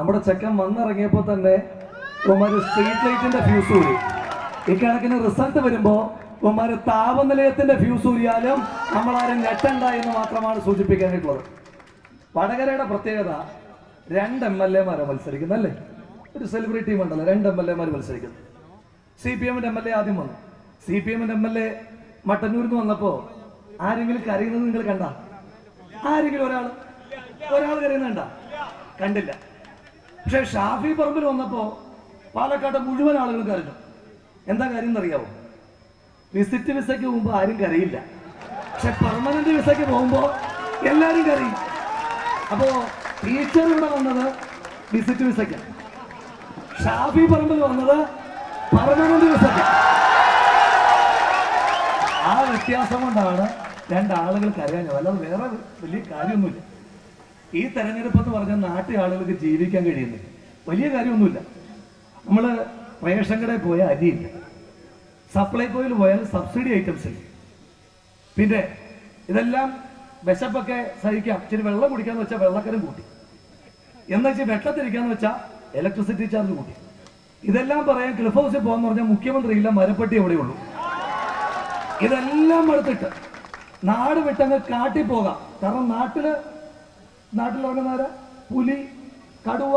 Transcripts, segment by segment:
നമ്മുടെ ചെക്കൻ വന്നിറങ്ങിയപ്പോൾ തന്നെ ഉമാര് സ്ട്രീറ്റ് ലൈറ്റിന്റെ ഫ്യൂസ് ഊരി. ഇക്കണക്കിന് റിസൾട്ട് വരുമ്പോൾ ഉമാര് താപനിലയത്തിന്റെ ഫ്യൂസ് ഊരിയാലും നമ്മളാരും ഞെട്ടണ്ട എന്ന് മാത്രമാണ് സൂചിപ്പിക്കാനായിട്ടുള്ളത്. വടകരയുടെ പ്രത്യേകത രണ്ട് എം എൽ എമാരാണ് മത്സരിക്കുന്നത് അല്ലേ ഒരു സെലിബ്രിറ്റി ഉണ്ടല്ലോ രണ്ട് എം എൽ എമാർ മത്സരിക്കുന്നു. സി പി എമ്മിന്റെ എം എൽ എ ആദ്യം വന്നു. സി പി എമ്മിന്റെ എം എൽ എ മട്ടന്നൂരിൽ നിന്ന് വന്നപ്പോ ആരെങ്കിലും കരയുന്നത് നിങ്ങൾ കണ്ട? ആരെങ്കിലും ഒരാൾ ഒരാൾ കരയുന്നുണ്ട കണ്ടില്ല. പക്ഷെ ഷാഫി പറമ്പിൽ വന്നപ്പോ പാലക്കാട്ടെ മുഴുവൻ ആളുകളും കരഞ്ഞു. എന്താ കാര്യം എന്നറിയാവോ? വിസിറ്റ് വിസയ്ക്ക് മുമ്പ് ആരും കരയില്ല. പക്ഷെ പെർമനന്റ് വിസയ്ക്ക് പോകുമ്പോൾ എല്ലാരും കരയും. അപ്പോ ടീച്ചർ ഇവിടെ വന്നത് വിസിറ്റ് വിസയ്ക്ക് ഷാഫി പറമ്പിൽ വന്നത് പെർമനന്റ് വിസയ്ക്ക് ആ വ്യത്യാസം കൊണ്ടാണ് രണ്ടാളുകൾ കരയാഞ്ഞത്. അല്ലാതെ വേറെ വലിയ കാര്യമൊന്നുമില്ല. ഈ തെരഞ്ഞെടുപ്പ് എന്ന് പറഞ്ഞാൽ നാട്ടിലെ ആളുകൾക്ക് ജീവിക്കാൻ കഴിയുന്നില്ല. വലിയ കാര്യമൊന്നുമില്ല. നമ്മൾ റേഷൻ കടയിൽ പോയാൽ അരിയില്ല. സപ്ലൈകോയിൽ പോയാൽ സബ്സിഡി ഐറ്റംസ് ഇല്ല. പിന്നെ ഇതെല്ലാം വിശപ്പൊക്കെ സഹിക്കാം. ഇച്ചിരി വെള്ളം കുടിക്കാന്ന് വെച്ചാൽ വെള്ളക്കരം കൂട്ടി. എന്ന് വെച്ചാൽ വെട്ടത്തിരിക്കാന്ന് വെച്ചാൽ ഇലക്ട്രിസിറ്റി ചാർജ് കൂട്ടി. ഇതെല്ലാം പറയാൻ ക്ലിഫ് ഹൗസിൽ പോകാന്ന് പറഞ്ഞാൽ മുഖ്യമന്ത്രി ഇല്ല മരപ്പെട്ടി എവിടെയുള്ളൂ ഇതെല്ലാം എടുത്തിട്ട് നാട് വിട്ടങ്ങ് കാട്ടി പോകാം കാരണം നാട്ടിൽ നാട്ടിലിറങ്ങുന്നവര് പുലി കടുവ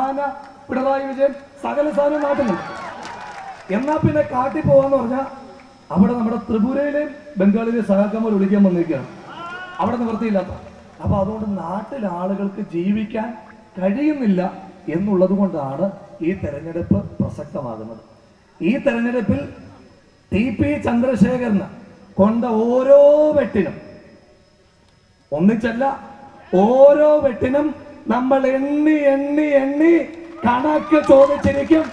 ആന പിണറായി വിജയൻ സകല സാധനം നാട്ടിലുണ്ട് എന്നാ പിന്നെ കാട്ടി പോവാന്ന് പറഞ്ഞാൽ അവിടെ നമ്മുടെ ത്രിപുരയിലെയും ബംഗാളിലെയും സഹാക്കന്മാർ വിളിക്കാൻ വന്നിരിക്കുകയാണ്. അവിടെ നിവൃത്തിയില്ലാത്ത. അപ്പൊ അതുകൊണ്ട് നാട്ടിലെ ആളുകൾക്ക് ജീവിക്കാൻ കഴിയുന്നില്ല എന്നുള്ളത് കൊണ്ടാണ് ഈ തെരഞ്ഞെടുപ്പ് പ്രസക്തമാകുന്നത്. ഈ തെരഞ്ഞെടുപ്പിൽ ടി പി ചന്ദ്രശേഖരന് കൊണ്ട ഓരോ വെട്ടിനും ഒന്നിച്ചല്ല ഓരോ വെട്ടിനും നമ്മൾ എണ്ണി എണ്ണി എണ്ണി കണക്ക് ചോദിച്ചിരിക്കും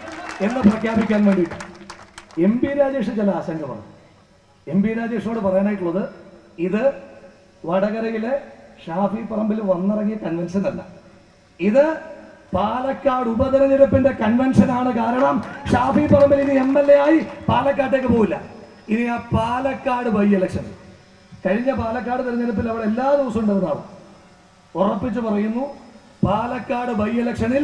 എന്ന് പ്രഖ്യാപിക്കാൻ വേണ്ടിയിട്ട്. എം പി രാജേഷ് ചില ആശങ്ക പറഞ്ഞു. എം പി രാജേഷിനോട് പറയാനായിട്ടുള്ളത് ഇത് വടകരയിലെ ഷാഫി പറമ്പിൽ വന്നിറങ്ങിയ കൺവെൻഷൻ അല്ല. ഇത് പാലക്കാട് ഉപതെരഞ്ഞെടുപ്പിന്റെ കൺവെൻഷനാണ് കാരണം ഷാഫി പറമ്പിൽ ഇനി എം എൽ എ ആയി പാലക്കാട്ടേക്ക് പോവില്ല. ഇനി ആ പാലക്കാട് ബൈ ഇലക്ഷൻ കഴിഞ്ഞ പാലക്കാട് തെരഞ്ഞെടുപ്പിൽ അവിടെ എല്ലാ ദിവസവും ഉണ്ടാവുന്നതാണ് ഉറപ്പിച്ചു പറയുന്നു പാലക്കാട് ബൈ ഇലക്ഷനിൽ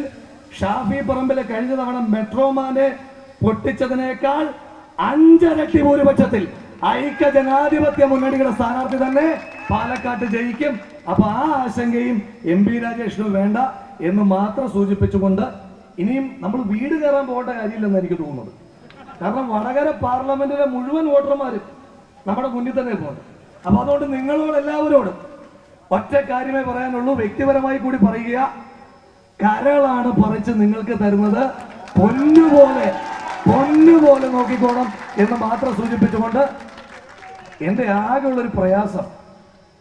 ഷാഫി പറമ്പിലെ കഴിഞ്ഞ തവണ മെട്രോമാനെ പൊട്ടിച്ചതിനേക്കാൾ അഞ്ചരട്ടി ഭൂരിപക്ഷത്തിൽ ഐക്യ ജനാധിപത്യ മുന്നണിയുടെ സ്ഥാനാർത്ഥി തന്നെ പാലക്കാട്ട് ജയിക്കും. അപ്പൊ ആ ആശങ്കയും എം പി രാജേഷിന് വേണ്ട എന്ന് മാത്രം സൂചിപ്പിച്ചുകൊണ്ട് ഇനിയും നമ്മൾ വീട് കയറാൻ പോകേണ്ട കാര്യമില്ലെന്ന് എനിക്ക് തോന്നുന്നത്. കാരണം വടകര പാർലമെന്റിലെ മുഴുവൻ വോട്ടർമാരും നമ്മുടെ മുന്നിൽ തന്നെ പോകുന്നത് അപ്പൊ അതുകൊണ്ട് നിങ്ങളോട് എല്ലാവരോടും ഒറ്റ കാര്യമേ പറയാനുള്ളൂ. വ്യക്തിപരമായി കൂടി പറയുക. കരളാണ് പറിച്ച് നിങ്ങൾക്ക് തരുന്നത്. പൊന്നുപോലെ പൊന്നുപോലെ നോക്കിക്കോണം എന്ന് മാത്രം സൂചിപ്പിച്ചുകൊണ്ട് എന്റെ ആകെയുള്ളൊരു പ്രയാസം.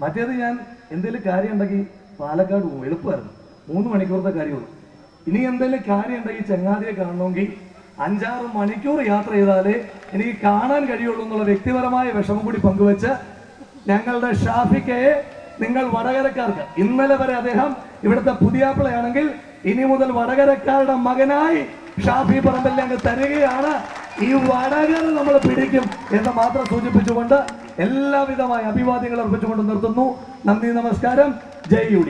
മറ്റേത് ഞാൻ എന്തെങ്കിലും കാര്യം ഉണ്ടെങ്കിൽ പാലക്കാട് പോകും എളുപ്പമായിരുന്നു. മൂന്ന് മണിക്കൂറത്തെ കാര്യമുള്ളൂ. ഇനി എന്തെങ്കിലും കാര്യം ഉണ്ടെങ്കിൽ ചങ്ങാതിയെ കാണണമെങ്കിൽ അഞ്ചാറ് മണിക്കൂർ യാത്ര ചെയ്താലേ എനിക്ക് കാണാൻ കഴിയുള്ളൂ എന്നുള്ള വ്യക്തിപരമായ വിഷമം കൂടി പങ്കുവെച്ച് ഞങ്ങളുടെ ഷാഫിക്കയെ നിങ്ങൾ വടകരക്കാർക്ക്. ഇന്നലെ വരെ അദ്ദേഹം ഇവിടുത്തെ പുതിയാപ്പിളയാണെങ്കിൽ ഇനി മുതൽ വടകരക്കാരുടെ മകനായി ഷാഫി പറമ്പലിനെ അങ്ങ് തരികയാണ്. ഈ വടകര നമ്മൾ പിടിക്കും എന്ന് മാത്രം സൂചിപ്പിച്ചുകൊണ്ട് എല്ലാവിധമായ അഭിവാദ്യങ്ങൾ അർപ്പിച്ചുകൊണ്ട് നിർത്തുന്നു. നന്ദി നമസ്കാരം. ജയ് യു